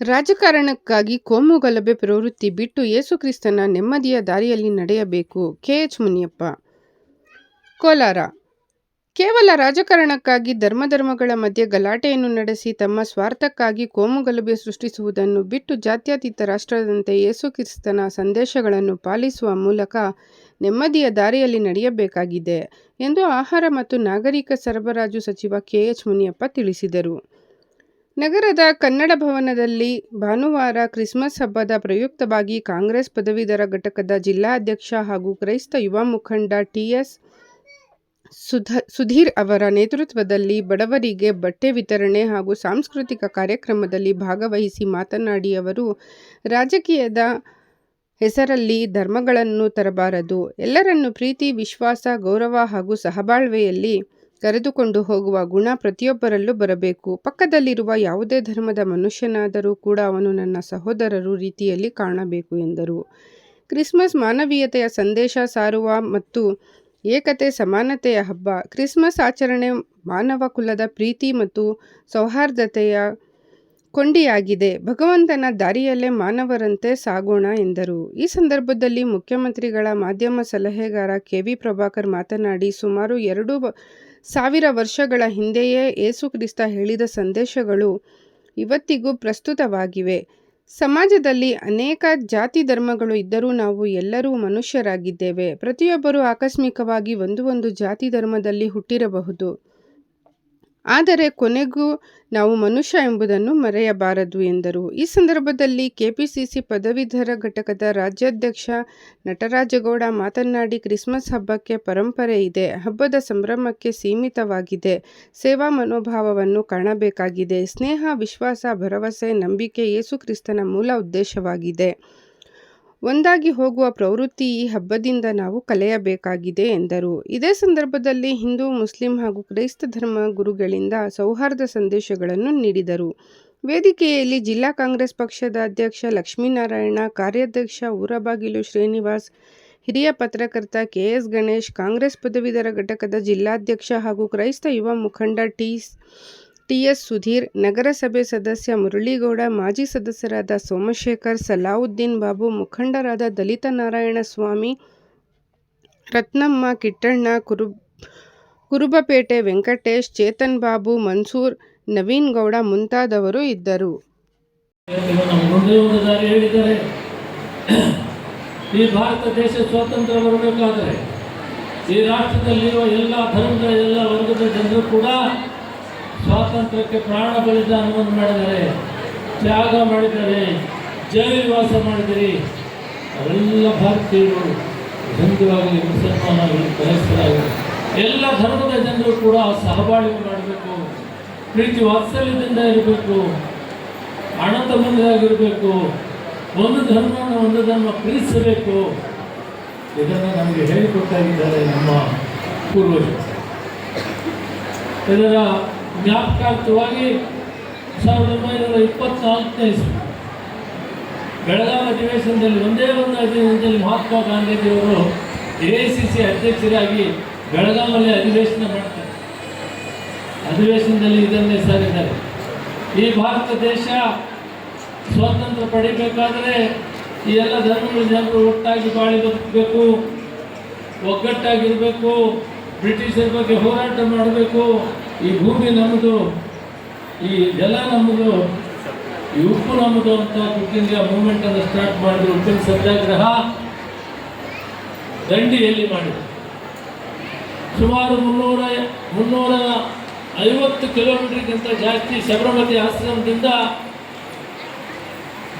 ರಾಜಕಾರಣಕ್ಕಾಗಿ ಕೋಮು ಗಲಭೆ ಪ್ರವೃತ್ತಿ ಬಿಟ್ಟು ಯೇಸುಕ್ರಿಸ್ತನ ನೆಮ್ಮದಿಯ ದಾರಿಯಲ್ಲಿ ನಡೆಯಬೇಕು. ಕೆ. ಎಚ್. ಮುನಿಯಪ್ಪ, ಕೋಲಾರ: ಕೇವಲ ರಾಜಕಾರಣಕ್ಕಾಗಿ ಧರ್ಮಧರ್ಮಗಳ ಮಧ್ಯೆ ಗಲಾಟೆಯನ್ನು ನಡೆಸಿ ತಮ್ಮ ಸ್ವಾರ್ಥಕ್ಕಾಗಿ ಕೋಮು ಗಲಭೆ ಸೃಷ್ಟಿಸುವುದನ್ನು ಬಿಟ್ಟು ಜಾತ್ಯತೀತ ರಾಷ್ಟ್ರದಂತೆ ಯೇಸುಕ್ರಿಸ್ತನ ಸಂದೇಶಗಳನ್ನು ಪಾಲಿಸುವ ಮೂಲಕ ನೆಮ್ಮದಿಯ ದಾರಿಯಲ್ಲಿ ನಡೆಯಬೇಕಾಗಿದೆ ಎಂದು ಆಹಾರ ಮತ್ತು ನಾಗರಿಕ ಸರಬರಾಜು ಸಚಿವ ಕೆ. ಎಚ್. ಮುನಿಯಪ್ಪ ತಿಳಿಸಿದರು. ನಗರದ ಕನ್ನಡ ಭವನದಲ್ಲಿ ಭಾನುವಾರ ಕ್ರಿಸ್ಮಸ್ ಹಬ್ಬದ ಪ್ರಯುಕ್ತವಾಗಿ ಕಾಂಗ್ರೆಸ್ ಪದವೀಧರ ಘಟಕದ ಜಿಲ್ಲಾಧ್ಯಕ್ಷ ಹಾಗೂ ಕ್ರೈಸ್ತ ಯುವ ಮುಖಂಡ ಟಿಎಸ್ ಸುಧೀರ್ ಅವರ ನೇತೃತ್ವದಲ್ಲಿ ಬಡವರಿಗೆ ಬಟ್ಟೆ ವಿತರಣೆ ಹಾಗೂ ಸಾಂಸ್ಕೃತಿಕ ಕಾರ್ಯಕ್ರಮದಲ್ಲಿ ಭಾಗವಹಿಸಿ ಮಾತನಾಡಿ ಅವರು, ರಾಜಕೀಯದ ಹೆಸರಲ್ಲಿ ಧರ್ಮಗಳನ್ನು ತರಬಾರದು. ಎಲ್ಲರನ್ನು ಪ್ರೀತಿ, ವಿಶ್ವಾಸ, ಗೌರವ ಹಾಗೂ ಸಹಬಾಳ್ವೆಯಲ್ಲಿ ಕರೆದುಕೊಂಡು ಹೋಗುವ ಗುಣ ಪ್ರತಿಯೊಬ್ಬರಲ್ಲೂ ಬರಬೇಕು. ಪಕ್ಕದಲ್ಲಿರುವ ಯಾವುದೇ ಧರ್ಮದ ಮನುಷ್ಯನಾದರೂ ಕೂಡ ಅವನು ನನ್ನ ಸಹೋದರರು ರೀತಿಯಲ್ಲಿ ಕಾಣಬೇಕು ಎಂದರು. ಕ್ರಿಸ್ಮಸ್ ಮಾನವೀಯತೆಯ ಸಂದೇಶ ಸಾರುವ ಮತ್ತು ಏಕತೆ, ಸಮಾನತೆಯ ಹಬ್ಬ. ಕ್ರಿಸ್ಮಸ್ ಆಚರಣೆ ಮಾನವ ಕುಲದ ಪ್ರೀತಿ ಮತ್ತು ಸೌಹಾರ್ದತೆಯ ಕೊಂಡಿಯಾಗಿದೆ. ಭಗವಂತನ ದಾರಿಯಲ್ಲೇ ಮಾನವರಂತೆ ಸಾಗೋಣ ಎಂದರು. ಈ ಸಂದರ್ಭದಲ್ಲಿ ಮುಖ್ಯಮಂತ್ರಿಗಳ ಮಾಧ್ಯಮ ಸಲಹೆಗಾರ ಕೆ. ವಿ. ಪ್ರಭಾಕರ್ ಮಾತನಾಡಿ, ಸುಮಾರು ಎರಡು ಸಾವಿರ ವರ್ಷಗಳ ಹಿಂದೆಯೇ ಯೇಸುಕ್ರಿಸ್ತ ಹೇಳಿದ ಸಂದೇಶಗಳು ಇವತ್ತಿಗೂ ಪ್ರಸ್ತುತವಾಗಿವೆ. ಸಮಾಜದಲ್ಲಿ ಅನೇಕ ಜಾತಿ ಧರ್ಮಗಳು ಇದ್ದರೂ ನಾವು ಎಲ್ಲರೂ ಮನುಷ್ಯರಾಗಿದ್ದೇವೆ. ಪ್ರತಿಯೊಬ್ಬರೂ ಆಕಸ್ಮಿಕವಾಗಿ ಒಂದು ಒಂದು ಜಾತಿ ಧರ್ಮದಲ್ಲಿ ಹುಟ್ಟಿರಬಹುದು. ಆದರೆ ಕೊನೆಗೂ ನಾವು ಮನುಷ್ಯ ಎಂಬುದನ್ನು ಮರೆಯಬಾರದು ಎಂದರು. ಈ ಸಂದರ್ಭದಲ್ಲಿ ಕೆಪಿಸಿಸಿ ಪದವೀಧರ ಘಟಕದ ರಾಜ್ಯಾಧ್ಯಕ್ಷ ನಟರಾಜಗೌಡ ಮಾತನಾಡಿ, ಕ್ರಿಸ್ಮಸ್ ಹಬ್ಬಕ್ಕೆ ಪರಂಪರೆ ಇದೆ. ಹಬ್ಬದ ಸಂಭ್ರಮಕ್ಕೆ ಸೀಮಿತವಾಗಿದೆ ಸೇವಾ ಮನೋಭಾವವನ್ನು ಕಾಣಬೇಕಾಗಿದೆ. ಸ್ನೇಹ, ವಿಶ್ವಾಸ, ಭರವಸೆ, ನಂಬಿಕೆ ಯೇಸುಕ್ರಿಸ್ತನ ಮೂಲ ಉದ್ದೇಶವಾಗಿದೆ. ಒಂದಾಗಿ ಹೋಗುವ ಪ್ರವೃತ್ತಿ ಈ ಹಬ್ಬದಿಂದ ನಾವು ಕಲಿಯಬೇಕಾಗಿದೆ ಎಂದರು. ಇದೇ ಸಂದರ್ಭದಲ್ಲಿ ಹಿಂದೂ, ಮುಸ್ಲಿಂ ಹಾಗೂ ಕ್ರೈಸ್ತ ಧರ್ಮ ಗುರುಗಳಿಂದ ಸೌಹಾರ್ದ ಸಂದೇಶಗಳನ್ನು ನೀಡಿದರು. ವೇದಿಕೆಯಲ್ಲಿ ಜಿಲ್ಲಾ ಕಾಂಗ್ರೆಸ್ ಪಕ್ಷದ ಅಧ್ಯಕ್ಷ ಲಕ್ಷ್ಮೀನಾರಾಯಣ, ಕಾರ್ಯಾಧ್ಯಕ್ಷ ಊರಬಾಗಿಲು ಶ್ರೀನಿವಾಸ್, ಹಿರಿಯ ಪತ್ರಕರ್ತ ಕೆ. ಎಸ್. ಗಣೇಶ್, ಕಾಂಗ್ರೆಸ್ ಪದವೀಧರ ಘಟಕದ ಜಿಲ್ಲಾಧ್ಯಕ್ಷ ಹಾಗೂ ಕ್ರೈಸ್ತ ಯುವ ಮುಖಂಡ ಟಿ. ಎಸ್. ಸುಧೀರ್, ನಗರಸಭೆ ಸದಸ್ಯ ಮುರಳೀಗೌಡ, ಮಾಜಿ ಸದಸ್ಯರಾದ ಸೋಮಶೇಖರ್, ಸಲಾವುದ್ದೀನ್ ಬಾಬು, ಮುಖಂಡರಾದ ದಲಿತ ನಾರಾಯಣ ಸ್ವಾಮಿ ರತ್ನಮ್ಮ, ಕಿಟ್ಟಣ್ಣ, ಕುರುಬಪೇಟೆ ವೆಂಕಟೇಶ್, ಚೇತನ್ ಬಾಬು, ಮನ್ಸೂರ್, ನವೀನ್ ಗೌಡ ಮುಂತಾದವರು ಇದ್ದರು. ಈ ಭಾರತ ದೇಶ ಸ್ವಾತಂತ್ರ್ಯ ಬರಬೇಕಾದರೆ ಈ ರಾಷ್ಟ್ರದಲ್ಲಿರುವ ಎಲ್ಲ ಧರ್ಮದ ಎಲ್ಲ ವರ್ಗದ ಜನರು ಕೂಡ ಸ್ವಾತಂತ್ರ್ಯಕ್ಕೆ ಪ್ರಾಣ ಬಲಿದಾನವನ್ನು ಮಾಡಿದ್ದಾರೆ. ತ್ಯಾಗ ಮಾಡಿದ್ದಾರೆ. ಜೈಲುವಾಸ ಮಾಡಿದಿರಿ ಅವರೆಲ್ಲ ಭಾರತೀಯರು ಹಿಂದುವಾಗಲಿ ಮುಸಲ್ಮಾನಾಗಲಿ ಕ್ರೈಸ್ತರಾಗಲಿ ಎಲ್ಲ ಧರ್ಮದ ಜನರು ಕೂಡ ಸಹಬಾಳ್ವೆ ಮಾಡಬೇಕು. ಪ್ರೀತಿ ವಾತ್ಸಲ್ಯದಿಂದ ಇರಬೇಕು. ಅಣತ ಮುಂದಾಗಿರಬೇಕು ಒಂದು ಧರ್ಮವನ್ನು ಒಂದು ಧರ್ಮ ಪ್ರೀತಿಸಬೇಕು. ಇದನ್ನು ನಮಗೆ ಹೇಳಿಕೊಟ್ಟಾಗಿದ್ದಾರೆ ನಮ್ಮ ಪೂರ್ವಜರು. ಇದರ ಜ್ಞಾಪಕಾರ್ಥವಾಗಿ ಸಾವಿರದ ಒಂಬೈನೂರ ಇಪ್ಪತ್ನಾಲ್ಕನೇ ಇಸ್ವಿ. ಬೆಳಗಾವಿ ಅಧಿವೇಶನದಲ್ಲಿ, ಒಂದೇ ಒಂದು ಅಧಿವೇಶನದಲ್ಲಿ ಮಹಾತ್ಮ ಗಾಂಧೀಜಿಯವರು ಎ ಸಿ ಸಿ ಅಧ್ಯಕ್ಷರಾಗಿ ಬೆಳಗಾವಿಯಲ್ಲಿ ಅಧಿವೇಶನ ಮಾಡ್ತಾರೆ. ಅಧಿವೇಶನದಲ್ಲಿ ಇದನ್ನೇ ಸಾರಿದ್ದಾರೆ. ಈ ಭಾರತ ದೇಶ ಸ್ವಾತಂತ್ರ್ಯ ಪಡಿಬೇಕಾದರೆ ಈ ಎಲ್ಲ ಧರ್ಮಗಳ ಜನರು ಒಟ್ಟಾಗಿ ಬಾಳಿ ಬದುಕಬೇಕು, ಒಗ್ಗಟ್ಟಾಗಿರಬೇಕು, ಬ್ರಿಟಿಷರ ಬಗ್ಗೆ ಹೋರಾಟ ಮಾಡಬೇಕು ಈ ಭೂಮಿ ನಮ್ಮದು ಈ ಜಲ ನಮ್ಮದು ಈ ಉಪ್ಪು ನಮ್ಮದು ಅಂತ ಕ್ವಿಟ್ ಇಂಡಿಯಾ ಮೂವ್ಮೆಂಟನ್ನು ಸ್ಟಾರ್ಟ್ ಮಾಡಿದ್ರು ಉಪ್ಪಿನ ಸತ್ಯಾಗ್ರಹ ದಂಡಿಯಲ್ಲಿ ಮಾಡಿದ್ರು. ಸುಮಾರು ಮುನ್ನೂರ ಮುನ್ನೂರ ಐವತ್ತು ಕಿಲೋಮೀಟರ್ಗಿಂತ ಜಾಸ್ತಿ ಶಬರಮತಿ ಆಶ್ರಮದಿಂದ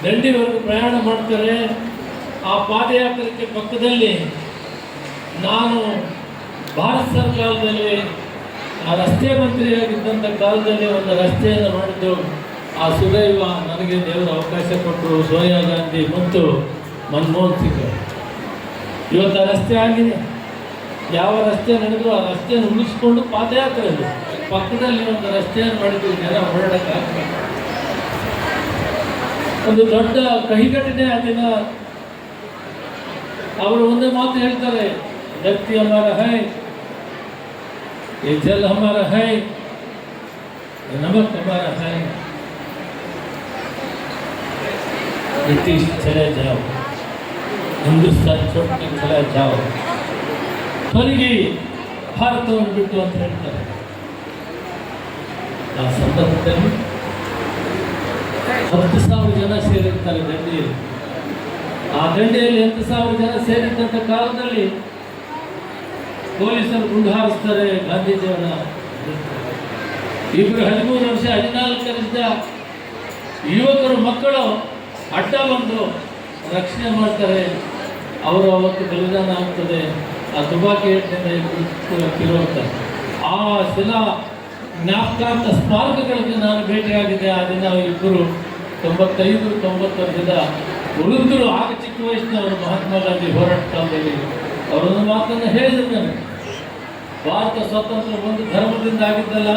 ದಂಡಿವರೆಗೂ ಪ್ರಯಾಣ ಮಾಡ್ತಾರೆ. ಆ ಪಾದಯಾತ್ರೆಗೆ ಪಕ್ಕದಲ್ಲಿ ನಾನು ಭಾರತ ಸರ್ಕಾರದಲ್ಲಿ ಆ ರಸ್ತೆ ಮಂತ್ರಿಯಾಗಿದ್ದಂಥ ಕಾಲದಲ್ಲಿ ಒಂದು ರಸ್ತೆಯನ್ನು ಮಾಡಿದ್ದು ಆ ಸುದೈವ ನನಗೆ ದೇವರ ಅವಕಾಶ ಕೊಟ್ಟರು, ಸೋನಿಯಾ ಗಾಂಧಿ ಮತ್ತು ಮನಮೋಹನ್ ಸಿಂಗ್ ಇವತ್ತು ಆ ರಸ್ತೆ ಆಗಿದೆ. ಯಾವ ರಸ್ತೆ ನಡೆದ್ರು ಆ ರಸ್ತೆಯನ್ನು ಉಳಿಸ್ಕೊಂಡು ಪಾದಯಾತ್ರೆ ಪಕ್ಕದಲ್ಲಿ ಒಂದು ರಸ್ತೆಯನ್ನು ಮಾಡಿದ್ರು ಜನ ಹೊರಡೋಕ್ಕಾಗಬೇಕು ಒಂದು ದೊಡ್ಡ ಕಹಿಘಟನೆ ಆ ದಿನ. ಅವರು ಒಂದೇ ಮಾತು ಹೇಳ್ತಾರೆ ವ್ಯಕ್ತಿಯ ಮರ ಹೈ ये जल हमारा है ये नमक हमारा है ब्रिटिश चले जाओ ಹಿಂದೂಸ್ತಾನ್ छोड़के चले जाओ ತೊಲಗಿ ಭಾರತವನ್ನು ಬಿಟ್ಟು ಅಂತ ಹೇಳ್ತಾರೆ ಆ ಸಂದರ್ಭದಲ್ಲಿ ಹತ್ತು ಸಾವಿರ ಜನ ಸೇರಿರ್ತಾರೆ ದಂಡಿಯಲ್ಲಿ ಆ ದಂಡಿಯಲ್ಲಿ ಹತ್ತು ಸಾವಿರ ಜನ ಸೇರಿದ್ದಂಥ ಕಾಲದಲ್ಲಿ ಪೊಲೀಸರು ಗುಂಡು ಹಾರಿಸ್ತಾರೆ, ಗಾಂಧೀಜಿಯವರ ಇಬ್ಬರು ಹದಿಮೂರು ವರ್ಷ, ಹದಿನಾಲ್ಕರಿಂದ ಯುವಕರು, ಮಕ್ಕಳು ಅಡ್ಡ ಬಂದು ರಕ್ಷಣೆ ಮಾಡ್ತಾರೆ. ಅವರು ಅವತ್ತು ಬಲಿದಾನ ಆಗ್ತದೆ. ಆ ತುಬಾಕಿ ಏಟಿನಿಂದ ಕಿರುತ್ತಾರೆ ಆ ಶಿಲಾ ಜ್ಞಾಪಕಾಂತ ಸ್ಮಾರಕಗಳಿಗೆ ನಾನು ಭೇಟಿಯಾಗಿದ್ದೆ. ಆ ದಿನ ಇಬ್ಬರು ತೊಂಬತ್ತೈದು ತೊಂಬತ್ತು ವರ್ಷದ ವೃದ್ಧರು ಆಗ ಚಿಕ್ಕ ವಯಸ್ಸಿನವರು ಮಹಾತ್ಮ ಗಾಂಧಿ ಹೋರಾಟ ಕಾಲದಲ್ಲಿ ಅವರೊಂದು ಮಾತನ್ನು ಹೇಳಿದ್ದೇನೆ ಭಾರತ ಸ್ವಾತಂತ್ರ್ಯ ಒಂದು ಧರ್ಮದಿಂದ ಆಗಿದ್ದಲ್ಲ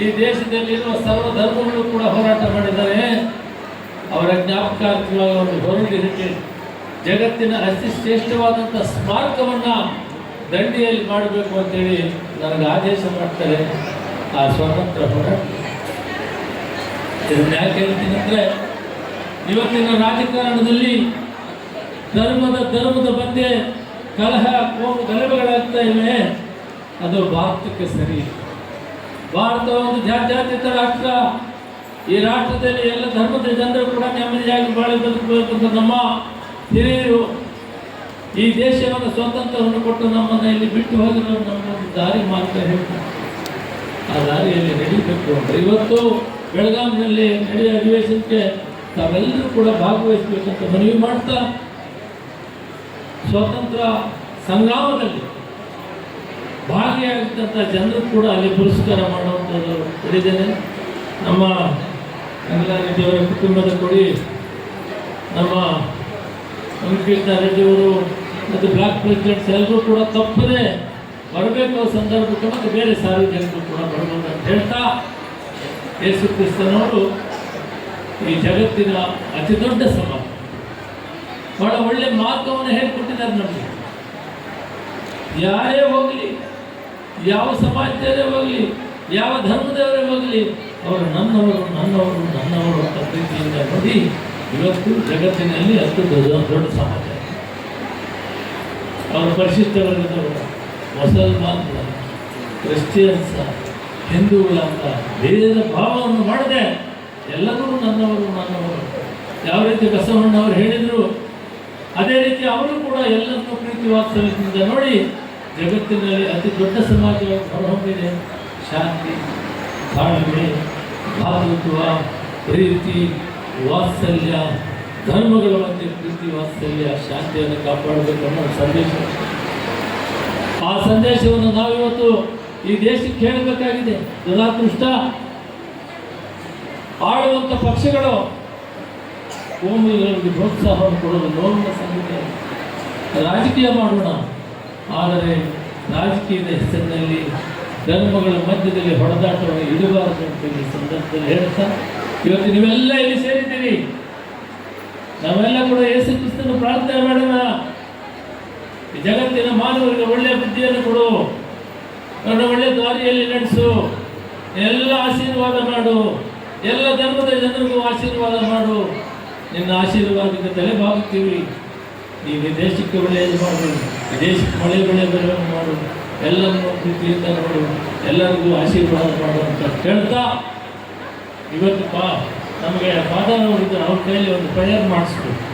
ಈ ದೇಶದಲ್ಲಿರುವ ಸರ್ವ ಧರ್ಮಗಳು ಕೂಡ ಹೋರಾಟ ಮಾಡಿದ್ದಾರೆ. ಅವರ ಜ್ಞಾಪಕಾರ್ಥವಾಗಿ ಒಂದು ಹೊರಡಿರಿಕೆ ಜಗತ್ತಿನ ಅತಿ ಶ್ರೇಷ್ಠವಾದಂಥ ಸ್ಮಾರಕವನ್ನು ದಂಡಿಯಲ್ಲಿ ಮಾಡಬೇಕು ಅಂತೇಳಿ ನನಗೆ ಆದೇಶ ಮಾಡ್ತಾರೆ ಆ ಸ್ವಾತಂತ್ರ್ಯ ಹೋರಾಟ. ಇದನ್ನ ಯಾಕೆ ಹೇಳ್ತೀನಿ ಅಂದರೆ, ಇವತ್ತಿನ ರಾಜಕಾರಣದಲ್ಲಿ ಧರ್ಮದ ಧರ್ಮದ ಮಧ್ಯೆ ಕಲಹ ಕೋಮು ಗಲಭೆಗಳಾಗ್ತಾ ಇವೆ. ಅದು ಭಾರತಕ್ಕೆ ಸರಿ. ಭಾರತ ಒಂದು ಜಾತ್ಯಾತೀತ ರಾಷ್ಟ್ರ. ಈ ರಾಷ್ಟ್ರದಲ್ಲಿ ಎಲ್ಲ ಧರ್ಮದ ಜನರು ಕೂಡ ನೆಮ್ಮದಿಯಾಗಿ ಬಾಳಿ ಬದುಕಬೇಕಂತ ನಮ್ಮ ಹಿರಿಯರು ಈ ದೇಶವನ್ನು ಸ್ವಾತಂತ್ರ್ಯವನ್ನು ಕೊಟ್ಟು ನಮ್ಮನ್ನ ಇಲ್ಲಿ ಬಿಟ್ಟು ಹೋಗಿರೋ ನಮ್ಮೊಂದು ದಾರಿ ಮಾರ್ಗ ಹೇಳ್ತಾರೆ. ಆ ದಾರಿಯಲ್ಲಿ ನಡೀಬೇಕು ಅಂತ. ಇವತ್ತು ಬೆಳಗಾವಿನಲ್ಲಿ ನಡೆಯುವ ಅಧಿವೇಶನಕ್ಕೆ ತಾವೆಲ್ಲರೂ ಕೂಡ ಭಾಗವಹಿಸಬೇಕಂತ ಮನವಿ ಮಾಡ್ತಾ ಸ್ವಾತಂತ್ರ್ಯ ಸಂಗ್ರಾಮದಲ್ಲಿ ಭಾಗಿಯಾಗಿದ್ದಂಥ ಜನರು ಕೂಡ ಅಲ್ಲಿ ಪುರಸ್ಕಾರ ಮಾಡುವಂಥದ್ದು ಹೇಳಿದ್ದೇನೆ ನಮ್ಮ ರೆಡ್ಡಿಯವರ ಕುಟುಂಬದ ಕೊಡಿ, ನಮ್ಮ ವೆಂಕಟಕೃಷ್ಣ ರೆಡ್ಡಿಯವರು ಮತ್ತು ಬ್ಲಾಕ್ ಪ್ರೆಸಿಡೆಂಟ್ಸ್ ಎಲ್ಲರೂ ಕೂಡ ತಪ್ಪದೆ ಬರಬೇಕು ಸಂದರ್ಭಕ್ಕೆ ಮತ್ತು ಬೇರೆ ಸಾರ್ವಜನಿಕರು ಕೂಡ ಬರ್ಬೋದು ಅಂತ ಹೇಳ್ತಾ ಯೇಸು ಕ್ರಿಸ್ತನವರು ಈ ಜಗತ್ತಿನ ಅತಿ ದೊಡ್ಡ ಸಮಾಜ ಬಹಳ ಒಳ್ಳೆ ಮಾರ್ಗವನ್ನು ಹೇಳ್ಕೊಟ್ಟಿದ್ದಾರೆ ನಮಗೆ. ಯಾರೇ ಹೋಗಲಿ, ಯಾವ ಸಮಾಜದವರೇ ಹೋಗಲಿ, ಯಾವ ಧರ್ಮದವರೇ ಹೋಗಲಿ, ಅವರು ನನ್ನವರು ನನ್ನವರು ನನ್ನವರು ಅಂತ ಪ್ರೀತಿಯಿಂದ ನೋಡಿ, ಇವತ್ತು ಜಗತ್ತಿನಲ್ಲಿ ಅಷ್ಟು ದೊಡ್ಡ ದೊಡ್ಡ ಸಮಾಜ. ಅವರು ಪರಿಶಿಷ್ಟ ವರ್ಗದವರು ಮುಸಲ್ಮಾನ ಕ್ರಿಶ್ಚಿಯನ್ಸ, ಹಿಂದೂಗಳ ಅಂತ ಭೇದ ಭಾವವನ್ನು ಮಾಡದೆ ಎಲ್ಲರೂ ನನ್ನವರು ನನ್ನವರು. ಯಾವ ರೀತಿ ಬಸವಣ್ಣವರು ಹೇಳಿದರು ಅದೇ ರೀತಿ ಅವರು ಕೂಡ ಎಲ್ಲರನ್ನೂ ಪ್ರೀತಿ ವಾತ್ಸಲ್ಯದಿಂದ ನೋಡಿ ಜಗತ್ತಿನಲ್ಲಿ ಅತಿ ದೊಡ್ಡ ಸಮಾಜ ಹೊರಹೊಮ್ಮಿದೆ. ಶಾಂತಿ ತಾಳ್ಮೆ ಭಾತೃತ್ವ ಪ್ರೀತಿ, ವಾತ್ಸಲ್ಯ, ಧರ್ಮಗಳ ಮಧ್ಯೆ ಪ್ರೀತಿ, ವಾತ್ಸಲ್ಯ, ಶಾಂತಿಯನ್ನು ಕಾಪಾಡಬೇಕು ಅನ್ನೋ ಸಂದೇಶ. ಆ ಸಂದೇಶವನ್ನು ನಾವಿವತ್ತು ಈ ದೇಶಕ್ಕೆ ಹೇಳಬೇಕಾಗಿದೆ. ದುರಾದೃಷ್ಟ ಆಳುವಂಥ ಪಕ್ಷಗಳು ಕೋಮುಗಳಿಗೆ ಪ್ರೋತ್ಸಾಹವನ್ನು ಕೊಡೋದು ನೋವಿನ ಸಂಗತಿ ರಾಜಕೀಯ ಮಾಡೋಣ. ಆದರೆ ರಾಜಕೀಯದ ಹೆಸರಿನಲ್ಲಿ ಧರ್ಮಗಳ ಮಧ್ಯದಲ್ಲಿ ಹೊಡೆದಾಟವನ್ನು ಇಡಬಾರದು ಅಂತ ಈ ಸಂದರ್ಭದಲ್ಲಿ ಹೇಳ್ತಾ ಇವತ್ತು ನೀವೆಲ್ಲ ಇಲ್ಲಿ ಸೇರಿದ್ದೀರಿ. ನಾವೆಲ್ಲ ಕೂಡ ಯೇಸು ಕ್ರಿಸ್ತನ ಪ್ರಾರ್ಥನೆ ಮಾಡೋಣ. ಜಗತ್ತಿನ ಮಾನವರಿಗೆ ಒಳ್ಳೆಯ ಬುದ್ಧಿಯನ್ನು ಕೊಡು. ಅವರನ್ನು ಒಳ್ಳೆಯ ದಾರಿಯಲ್ಲಿ ನಡೆಸು. ಎಲ್ಲ ಆಶೀರ್ವಾದ ಮಾಡು. ಎಲ್ಲ ಧರ್ಮದ ಜನರಿಗೂ ಆಶೀರ್ವಾದ ಮಾಡು. ನಿನ್ನ ಆಶೀರ್ವಾದಕ್ಕೆ ತಲೆ ಬಾಗುತ್ತೀವಿ ನೀವು ದೇಶಕ್ಕೆ ಒಳ್ಳೆಯದು ಮಾಡು ದೇಶಕ್ಕೆ ಮಳೆ ಬೆಳೆ ಬೆಳೆ ಮಾಡು, ಎಲ್ಲರನ್ನೂ ಪ್ರೀತಿಯಿಂದ ನೋಡು, ಎಲ್ಲರಿಗೂ ಆಶೀರ್ವಾದ ಮಾಡು ಅಂತ ಹೇಳ್ತಾ ಇವತ್ತು ಪಾ ನಮಗೆ ಅವರಿಂದ ಅವ್ರ ಕೈಯಲ್ಲಿ ಒಂದು ಪ್ರೇಯರ್ ಮಾಡಿಸ್ಬೇಕು.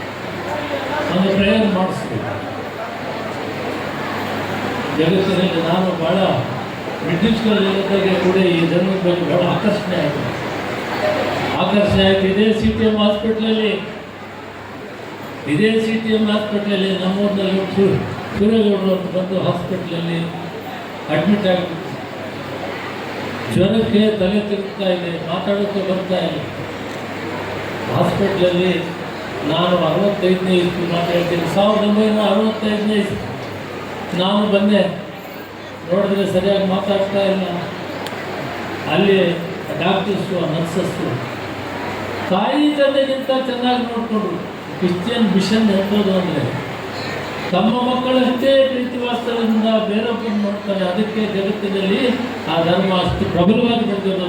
ಒಂದು ಪ್ರೇಯರ್ ಮಾಡಿಸ್ಬೇಕು. ಜಗತ್ತಿನಲ್ಲಿ ನಾನು ಭಾಳ ಬ್ರಿಟಿಷ್ಗಳಿಲ್ಲದಾಗೆ ಕೂಡ ಈ ಜನ್ಮದಲ್ಲಿ ಭಾಳ ಆಕರ್ಷಣೆ ಆಯಿತು ಆಕರ್ಷಣೆ ಆಯಿತು. ಇದೇ ಸಿ ಟಿ ಎಂ ಹಾಸ್ಪಿಟ್ಲಲ್ಲಿ, ಇದೇ ಸಿ ಟಿ ಎಂ ಹಾಸ್ಪಿಟ್ಲಲ್ಲಿ ನಮ್ಮೂರಿನಲ್ಲಿ ಸು- ಸೂರ್ಯಗೌಡರು ಅಂತ ಬಂದು ಹಾಸ್ಪಿಟ್ಲಲ್ಲಿ ಅಡ್ಮಿಟ್ ಆಗಿಬಿಟ್ಟು ಜ್ವರಕ್ಕೆ ತಲೆ ತಿರುಗ್ತಾ ಇದೆ ಮಾತಾಡೋಕ್ಕೆ ಬರ್ತಾ ಇಲ್ಲ ಹಾಸ್ಪಿಟ್ಲಲ್ಲಿ ನಾನು ಅರವತ್ತೈದನೇ ಇಸ್ತು ಮಾತಾಡ್ತೀನಿ ಸಾವಿರದ ಒಂಬೈನೂರ ಅರವತ್ತೈದನೇ ಇಸ್ತು ನಾನು ಬಂದೆ. ನೋಡಿದ್ರೆ ಸರಿಯಾಗಿ ಮಾತಾಡ್ತಾ ಇಲ್ಲ. ಅಲ್ಲಿ ಡಾಕ್ಟರ್ಸು ನರ್ಸಸ್ಸು ತಾಯಿ ತಂದೆಗಿಂತ ಚೆನ್ನಾಗಿ ನೋಡಿಕೊಂಡು ಕ್ರಿಶ್ಚಿಯನ್ ಮಿಷನ್ ಹೇಳ್ಬೋದು ಅಂದರೆ ತಮ್ಮ ಮಕ್ಕಳಷ್ಟೇ ಪ್ರೀತಿ ವಾಸ್ತವದಿಂದ ಬೇರೊಬ್ಬರು ನೋಡ್ತಾರೆ. ಅದಕ್ಕೆ ಜಗತ್ತಿನಲ್ಲಿ ಆ ಧರ್ಮ ಅಷ್ಟು ಪ್ರಬಲವಾಗಿ ಬೆಳೆದಿರೋದು.